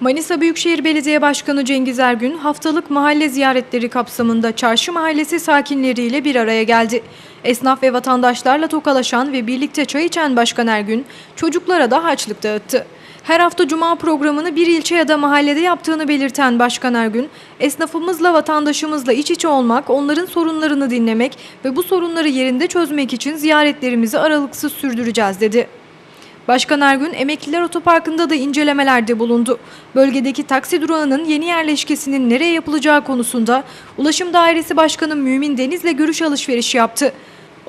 Manisa Büyükşehir Belediye Başkanı Cengiz Ergün haftalık mahalle ziyaretleri kapsamında Çarşı Mahallesi sakinleriyle bir araya geldi. Esnaf ve vatandaşlarla tokalaşan ve birlikte çay içen Başkan Ergün çocuklara da harçlık dağıttı. Her hafta cuma programını bir ilçe ya da mahallede yaptığını belirten Başkan Ergün, esnafımızla vatandaşımızla iç içe olmak, onların sorunlarını dinlemek ve bu sorunları yerinde çözmek için ziyaretlerimizi aralıksız sürdüreceğiz dedi. Başkan Ergün Emekliler Otoparkı'nda da incelemelerde bulundu. Bölgedeki taksi durağının yeni yerleşkesinin nereye yapılacağı konusunda Ulaşım Dairesi Başkanı Mümin Deniz'le görüş alışverişi yaptı.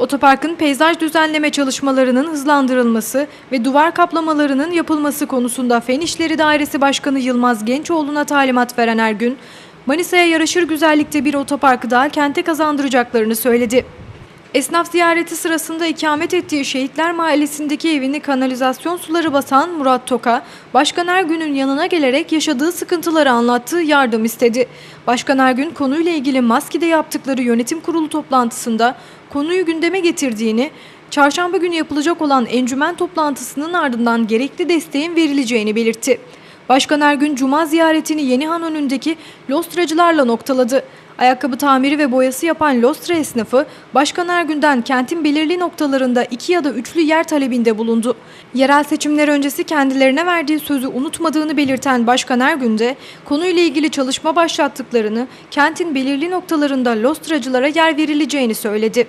Otoparkın peyzaj düzenleme çalışmalarının hızlandırılması ve duvar kaplamalarının yapılması konusunda Fen İşleri Dairesi Başkanı Yılmaz Gençoğlu'na talimat veren Ergün, Manisa'ya yaraşır güzellikte bir otoparkı daha kente kazandıracaklarını söyledi. Esnaf ziyareti sırasında ikamet ettiği Şehitler Mahallesi'ndeki evini kanalizasyon suları basan Murat Toka, Başkan Ergün'ün yanına gelerek yaşadığı sıkıntıları anlattığı yardım istedi. Başkan Ergün konuyla ilgili Maski'de yaptıkları yönetim kurulu toplantısında konuyu gündeme getirdiğini, çarşamba günü yapılacak olan encümen toplantısının ardından gerekli desteğin verileceğini belirtti. Başkan Ergün Cuma ziyaretini Yenihan önündeki lostracılarla noktaladı. Ayakkabı tamiri ve boyası yapan Lostra esnafı, Başkan Ergün'den kentin belirli noktalarında iki ya da üçlü yer talebinde bulundu. Yerel seçimler öncesi kendilerine verdiği sözü unutmadığını belirten Başkan Ergün de konuyla ilgili çalışma başlattıklarını, kentin belirli noktalarında Lostracılara yer verileceğini söyledi.